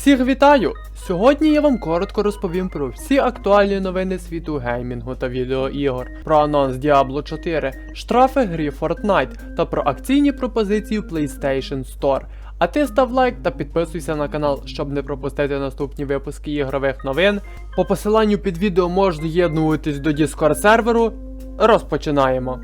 Всіх вітаю! Сьогодні я вам коротко розповім про всі актуальні новини світу геймінгу та відеоігор, про анонс Diablo 4, штрафи грі Fortnite та про акційні пропозиції PlayStation Store. А ти став лайк та підписуйся на канал, щоб не пропустити наступні випуски ігрових новин. По посиланню під відео можеш доєднуватись до Discord серверу. Розпочинаємо.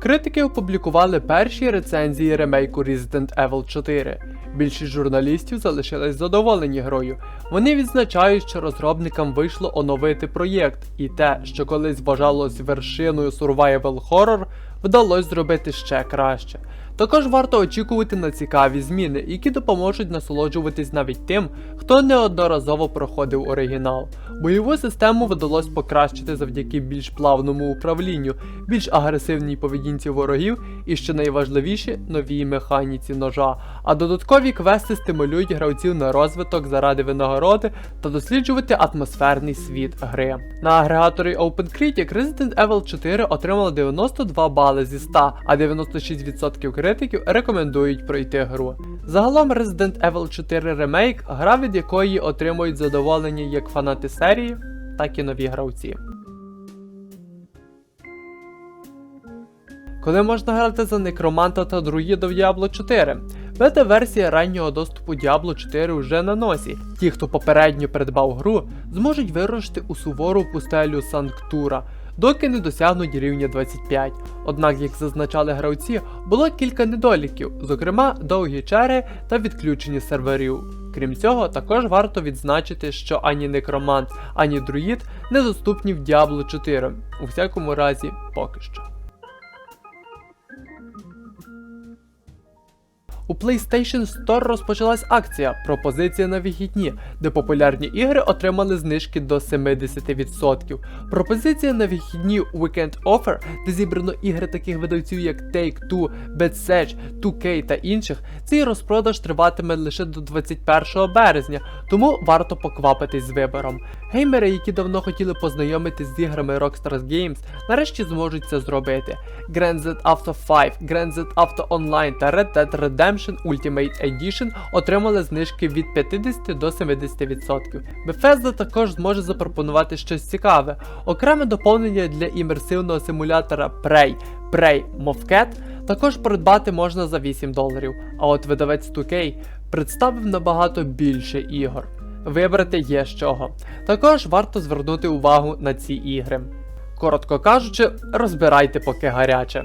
Критики опублікували перші рецензії ремейку Resident Evil 4. Більшість журналістів залишились задоволені грою. Вони відзначають, що розробникам вийшло оновити проєкт, і те, що колись вважалось вершиною survival horror, вдалося зробити ще краще. Також варто очікувати на цікаві зміни, які допоможуть насолоджуватись навіть тим, хто неодноразово проходив оригінал. Бойову систему вдалося покращити завдяки більш плавному управлінню, більш агресивній поведінці ворогів і, що найважливіше, новій механіці ножа. А додаткові квести стимулюють гравців на розвиток заради винагороди та досліджувати атмосферний світ гри. На агрегаторі OpenCritic Resident Evil 4 отримала 92 бали зі 100, а 96% критиків рекомендують пройти гру. Загалом Resident Evil 4 Remake, гра від якої отримують задоволення як фанати серії, так і нові гравці. Коли можна грати за некроманта та друїда в Diablo 4? Бета-версія раннього доступу Diablo 4 вже на носі. Ті, хто попередньо придбав гру, зможуть вирушити у сувору пустелю Санктура, доки не досягнуть рівня 25. Однак, як зазначали гравці, було кілька недоліків, зокрема довгі чери та відключення серверів. Крім цього, також варто відзначити, що ані некромант, ані друїд недоступні в Diablo 4, у всякому разі поки що. У PlayStation Store розпочалась акція пропозиція на вихідні, де популярні ігри отримали знижки до 70%. Пропозиція на вихідні Weekend Offer, де зібрано ігри таких видавців як Take-Two, Bethesda, 2K та інших. Цей розпродаж триватиме лише до 21 березня, тому варто поквапитись з вибором. Геймери, які давно хотіли познайомитись з іграми Rockstar Games, нарешті зможуть це зробити. Grand Theft Auto 5, Grand Theft Auto Online та Red Dead Redemption Ultimate Edition отримали знижки від 50 до 70%. Bethesda також зможе запропонувати щось цікаве, окреме доповнення для імерсивного симулятора Prey, Prey Mofcat також придбати можна за 8 доларів, а от видавець 2K представив набагато більше ігор. Вибрати є з чого. Також варто звернути увагу на ці ігри. Коротко кажучи, розбирайте поки гаряче.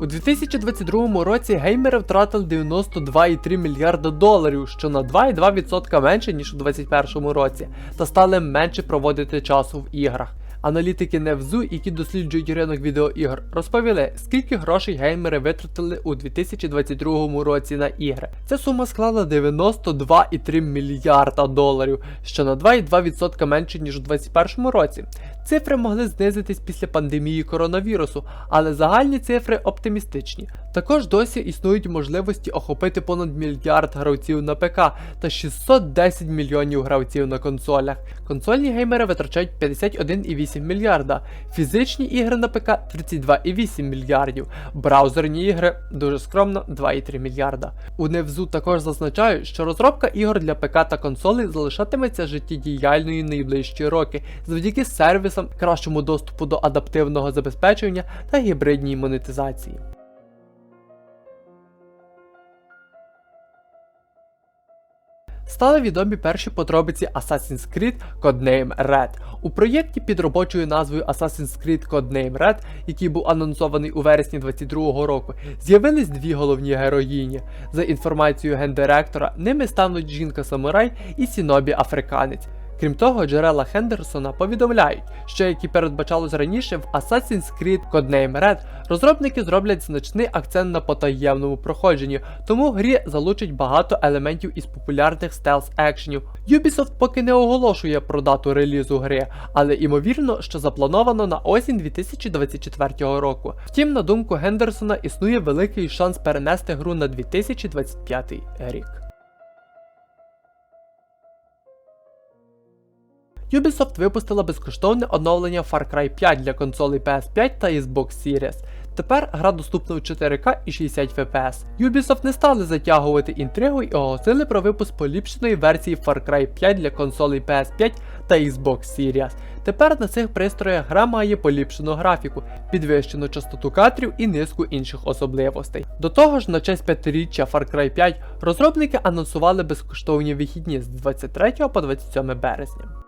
У 2022 році геймери втратили 92,3 мільярда доларів, що на 2,2% менше ніж у 2021 році, та стали менше проводити часу в іграх. Аналітики Невзу, які досліджують ринок відеоігр, розповіли, скільки грошей геймери витратили у 2022 році на ігри. Ця сума склала 92,3 мільярда доларів, що на 2,2% менше ніж у 2021 році. Цифри могли знизитись після пандемії коронавірусу, але загальні цифри оптимістичні. Також досі існують можливості охопити понад мільярд гравців на ПК та 610 мільйонів гравців на консолях. Консольні геймери витрачають 51,8 мільярда, фізичні ігри на ПК 32,8 мільярдів, браузерні ігри дуже скромно 2,3 мільярда. У Невзу також зазначають, що розробка ігор для ПК та консолей залишатиметься життєдіяльною найближчі роки завдяки сервісам, кращому доступу до адаптивного забезпечення та гібридній монетизації. Стали відомі перші подробиці Assassin's Creed Codename Red. У проєкті під робочою назвою Assassin's Creed Codename Red, який був анонсований у вересні 2022 року, з'явились дві головні героїні. За інформацією гендиректора, ними стануть жінка-самурай і Сінобі Африканець. Крім того, джерела Хендерсона повідомляють, що як і передбачалось раніше, в Assassin's Creed Codename Red розробники зроблять значний акцент на потаємному проходженні, тому грі залучать багато елементів із популярних стелс екшенів. Ubisoft поки не оголошує про дату релізу гри, але ймовірно, що заплановано на осінь 2024 року. Втім, на думку Гендерсона, існує великий шанс перенести гру на 2025 рік. Ubisoft випустила безкоштовне оновлення Far Cry 5 для консолей PS5 та Xbox Series. Тепер гра доступна у 4К і 60 FPS. Ubisoft не стали затягувати інтригу і оголосили про випуск поліпшеної версії Far Cry 5 для консолей PS5 та Xbox Series. Тепер на цих пристроях гра має поліпшену графіку, підвищену частоту кадрів і низку інших особливостей. До того ж, на честь п'ятиріччя Far Cry 5 розробники анонсували безкоштовні вихідні з 23 по 27 березня.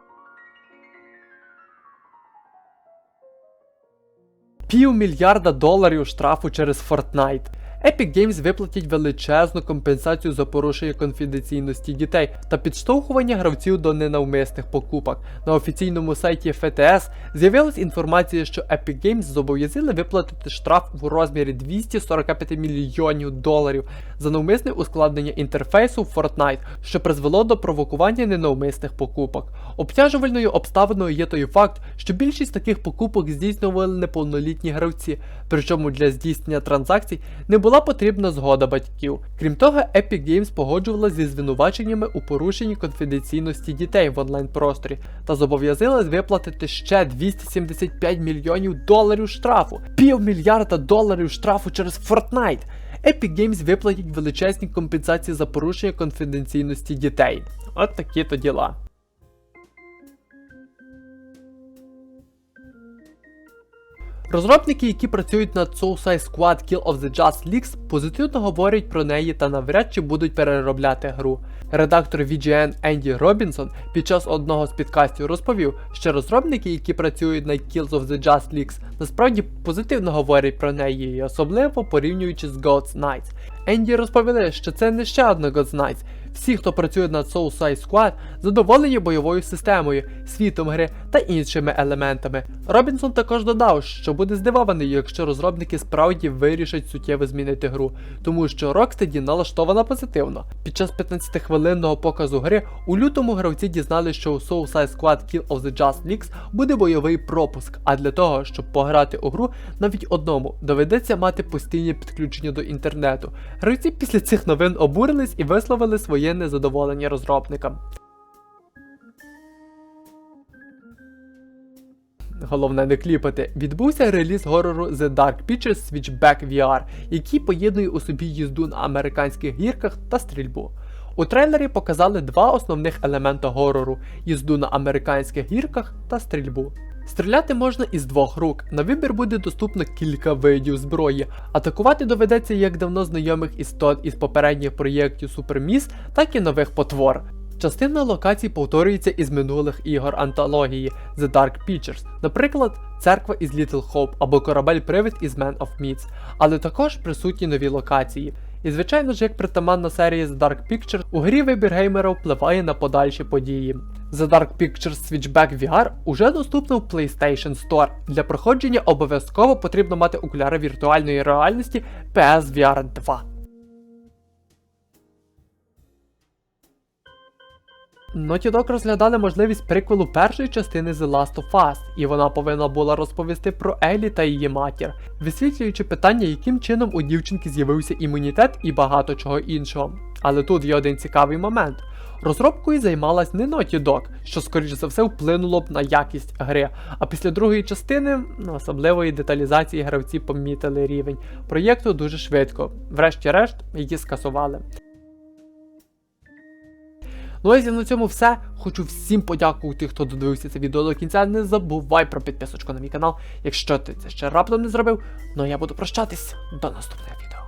Півмільярда доларів штрафу через Fortnite. Epic Games виплатять величезну компенсацію за порушення конфіденційності дітей та підштовхування гравців до ненавмисних покупок. На офіційному сайті FTS з'явилась інформація, що Epic Games зобов'язали виплатити штраф у розмірі 245 мільйонів доларів за навмисне ускладнення інтерфейсу Fortnite, що призвело до провокування ненавмисних покупок. Обтяжувальною обставиною є той факт, що більшість таких покупок здійснювали неповнолітні гравці, причому для здійснення транзакцій не була потрібна згода батьків. Крім того, Epic Games погоджувалася зі звинуваченнями у порушенні конфіденційності дітей в онлайн-просторі та зобов'язалась виплатити ще 275 мільйонів доларів штрафу, півмільярда доларів штрафу через Fortnite. Epic Games виплатять величезні компенсації за порушення конфіденційності дітей. От такі то діла. Розробники, які працюють над Suicide Squad Kill of the Just Leaks, позитивно говорять про неї та навряд чи будуть переробляти гру. Редактор VGN Енді Робінсон під час одного з підкастів розповів, що розробники, які працюють над Kills of the Just Leaks, насправді позитивно говорять про неї, особливо порівнюючи з God's Knights. Енді розповіли, що це не ще одна God's Knights. Всі, хто працює над Soulside Squad, задоволені бойовою системою, світом гри та іншими елементами. Робінсон також додав, що буде здивований, якщо розробники справді вирішать суттєво змінити гру, тому що Rocksteady налаштована позитивно. Під час 15-хвилинного показу гри у лютому гравці дізналися, що у Soulside Squad Kill of the Just Leaks буде бойовий пропуск, а для того, щоб пограти у гру навіть одному, доведеться мати постійне підключення до інтернету. Гравці після цих новин обурились і висловили своє незадоволення розробникам. Головне не кліпати. Відбувся реліз горору The Dark Pictures Switchback VR, який поєднує у собі їзду на американських гірках та стрільбу. У трейлері показали два основних елемента горору: їзду на американських гірках та стрільбу. Стріляти можна із двох рук. На вибір буде доступно кілька видів зброї. Атакувати доведеться як давно знайомих істот із попередніх проєктів Суперміс, так і нових потвор. Частина локацій повторюється із минулих ігор антології The Dark Pictures, наприклад, церква із Little Hope або корабель-привид із Man of Myths, але також присутні нові локації. І звичайно ж, як притаманна серії The Dark Pictures, у грі вибір геймера впливає на подальші події. The Dark Pictures Switchback VR уже доступна в PlayStation Store. Для проходження обов'язково потрібно мати окуляри віртуальної реальності PSVR 2. Naughty Dog розглядали можливість приквелу першої частини The Last of Us, і вона повинна була розповісти про Елі та її матір, висвітлюючи питання, яким чином у дівчинки з'явився імунітет і багато чого іншого. Але тут є один цікавий момент. Розробкою займалась не Naughty Dog, що скоріш за все вплинуло б на якість гри. А після другої частини ну, особливої деталізації гравці помітили рівень проєкту дуже швидко. Врешті-решт її скасували. Ну а на цьому все. Хочу всім подякувати, хто додивився це відео до кінця. Не забувай про підписочку на мій канал, якщо ти це ще раптом не зробив. Ну а я буду прощатись до наступного відео.